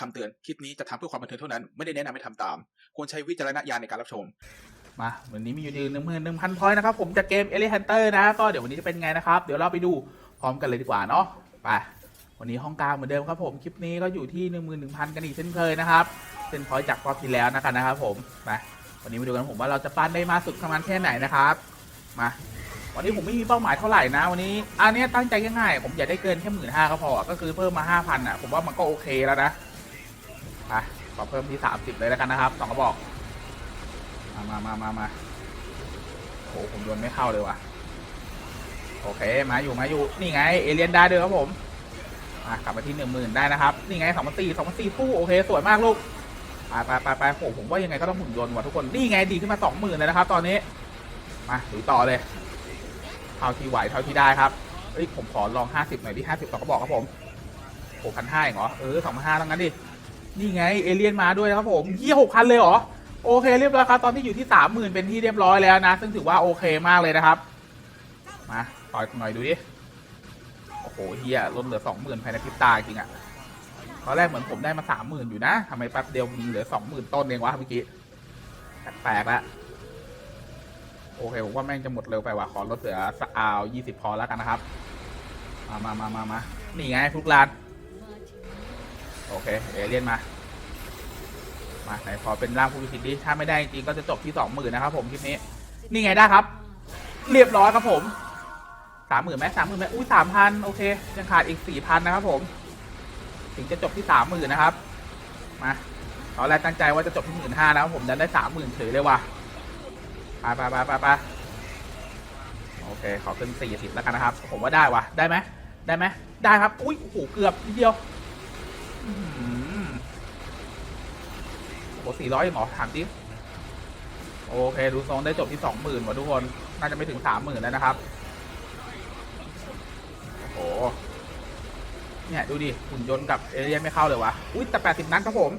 คำเตือนคลิปนี้จะทำเพื่อความบันเทิงเท่านั้น ไม่ได้แนะนำให้ทำตาม ควรใช้วิจารณญาณในการรับชม มาวันนี้มีอยู่ที่หนึ่งหมื่นหนึ่งพันพอยต์นะครับ ผมจากเกมเอลิฮันเตอร์นะ ก็เดี๋ยววันนี้จะเป็นไงนะครับ เดี๋ยวเราไปดูพร้อมกันเลยดีกว่าเนาะไปวันนี้ห้องกลางเหมือนเดิมครับผมคลิปนี้ก็อยู่ที่หนึ่งหมื่นหนึ่งพันกันอีกเช่นเคยนะครับเป็นพอยต์จากรอบที่แล้วนะครับนะครับผมไปวันนี้มาดูกันผมว่าเราจะปั้นได้มากสุดประมาณแค่ไหนนะครับมาวันนี้ผมไม่มีเป้าหมายเท่าไหร่นะ วันนี้อันนี้ตั้งใจง่ายๆผมอยากได้เกินแค่หมื่นห้าก็พอก็คือเพิ่มมาห้าพันอะผมว่ามันก็โอเคแล้วนะ ไปขอเพิ่มที่สามสิบเลยแล้วกันนะครับสองกระบอก มามามามามาโอ้ผมโดนไม่เข้าเลยว่ะ โอเค มาอยู่มาอยู่ นี่ไง เอเลียนได้ด้วยครับผมมากลับมาที่หนึ่งหมื่นได้นะครับ นี่ไงสองพันสี่สองพันสี่คู่โอเค สวยมากลูกไปไปไปไปโอ้ผมว่ายังไงก็ต้องหมุนยนต์ว่ะทุกคน นี่ไงดีขึ้นมาสองหมื่นเลยนะครับ ตอนนี้ มาดูต่อเลย เท่าที่ไหวเท่าที่ได้ครับเอ้ยผมขอลองห้าสิบหน่อยดิห้าสิบต่อกระบอกครับผมโอ้พันห้าเหรอ เออสองพันห้าทั้งนั้นดิ นี่ไงเอเลียนมาด้วยนะครับผมยี่หกพันเลยเหรอโอเคเรียบร้อยครับตอนนี้อยู่ที่สามหมื่นเป็นที่เรียบร้อยแล้วนะ ซึ่งถือว่าโอเคมากเลยนะครับ มาต่อยหน่อยดูดิโอ้โหเฮียลดเหลือสองหมื่นภายในพริบตาจริงอะตอนแรกเหมือนผมได้มาสามหมื่นอยู่นะทำไมแป๊บเดียวมีเหลือสองหมื่นต้นเองวะเมื่อกี้แปลกๆแล้วโอเคผมว่าแม่งจะหมดเร็วไปว่ะขอลดเหลือสอาวยี่สิบพอแล้วกันนะครับ มามามามามานี่ไงทุกลาน โอเค เอเลียนมา มาไหนพอเป็นร่างผู้พิชิตดิถ้าไม่ได้จริงก็จะจบที่สองหมื่นนะครับผมคลิปนี้ นี่ไงได้ครับ เรียบร้อยครับผมสามหมื่นไหมสามหมื่นไหมอุ้ยสามพันโอเคยังขาดอีกสี่พันนะครับผม ถึงจะจบที่สามหมื่นนะครับ มาตอนแรกตั้งใจว่าจะจบที่หมื่นห้าแล้วผมดันได้สามหมื่นเฉยเลยว่ะไปไปไปไปไปโอเคขอขึ้นสี่สิบแล้วกันนะครับ ผมว่าได้ว่ะได้ไหมได้ไหมได้ครับ อุ้ยโอ้โหเกือบนิดเดียว โอ้สี่ร้อยหรอถามจริงโอเคดูทรงได้จบที่สองหมื่นว่ะทุกคน น่าจะไม่ถึงสามหมื่นแล้วนะครับ โอ้โห เนี่ย ดูดิหุ่นยนต์กับเอเลียนไม่เข้าเลยวะอุ้ยแต่แปดสิบนัดครับผม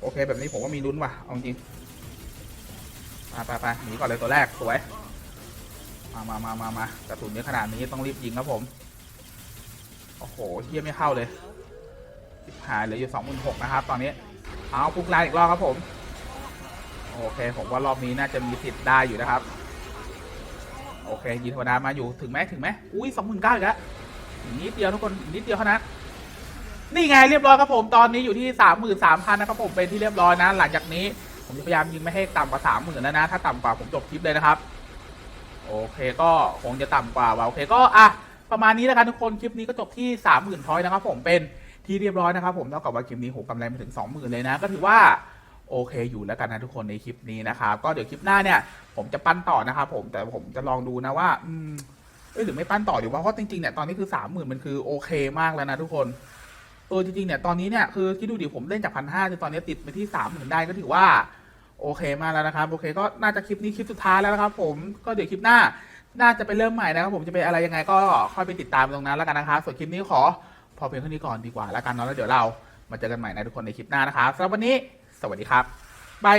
โอเค แบบนี้ผมว่ามีลุ้นว่ะ เอาจริงมาไปไปหนีก่อนเลยตัวแรก สวย มามา มามามากระสุนเยอะขนาดนี้ต้องรีบยิงครับผม โอ้โหเฮียไม่เข้าเลย หายเหลืออยู่สองหมื่นหกนะครับ ตอนนี้เอาพุกลายอีกรอบครับผม โอเค ผมว่ารอบนี้น่าจะมีสิทธิ์ได้อยู่นะครับ โอเคยิงธรรมดามาอยู่ถึงไหมถึงไหมอุ้ยสองหมื่นเก้าอีกแล้วนิดเดียวทุกคนนิดเดียวเท่านั้นนี่ไงเรียบร้อยครับผมตอนนี้อยู่ที่สามหมื่นสามพันนะครับผมเป็นที่เรียบร้อยนะหลังจากนี้ผมจะพยายามยิงไม่ให้ต่ำกว่าสามหมื่นแล้วนะ ถ้าต่ำกว่าผมจบคลิปเลยนะครับ โอเคก็คงจะต่ำกว่าว่ะโอเคก็อะประมาณนี้แล้วกันทุกคนคลิปนี้ก็จบที่สามหมื่นพอยต์นะครับผมเป็น ที่เรียบร้อยนะครับผมเท่ากับว่าคลิปนี้โหกำไรมาถึง 20,000 เลยนะ ก็ถือว่า โอเคอยู่แล้วกันนะทุกคนในคลิปนี้นะครับก็เดี๋ยวคลิปหน้าเนี่ยผมจะปั้นต่อนะครับผมแต่ผมจะลองดูนะว่าอืมเอ้ยหรือไม่ปั้นต่อดีว่าเพราะจริงๆเนี่ยตอนนี้คือ 30,000 มันคือโอเคมากแล้วนะทุกคนเออจริงๆเนี่ยตอนนี้เนี่ยคือคิดดูดิผมเล่นจากพันห้าจนตอนนี้ติดไปที่30,000ได้ก็ถือว่า โอเคมากแล้วนะครับ โอเคก็น่าจะคลิปนี้คลิปสุดท้ายแล้วนะครับ ผมก็เดี๋ยวคลิปหน้า น่าจะไปเริ่มใหม่นะครับ ผมจะเป็นอะไรยังไงก็ค่อยไปติดตามตรงนั้นแล้วกันนะครับส่วนคลิปนี้ขอ พอเพียงเท่านี้ก่อนดีกว่าแล้วกันเนาะแล้วเดี๋ยวเรามาเจอกันใหม่นะทุกคนในคลิปหน้านะครับสำหรับวันนี้ สวัสดีครับบาย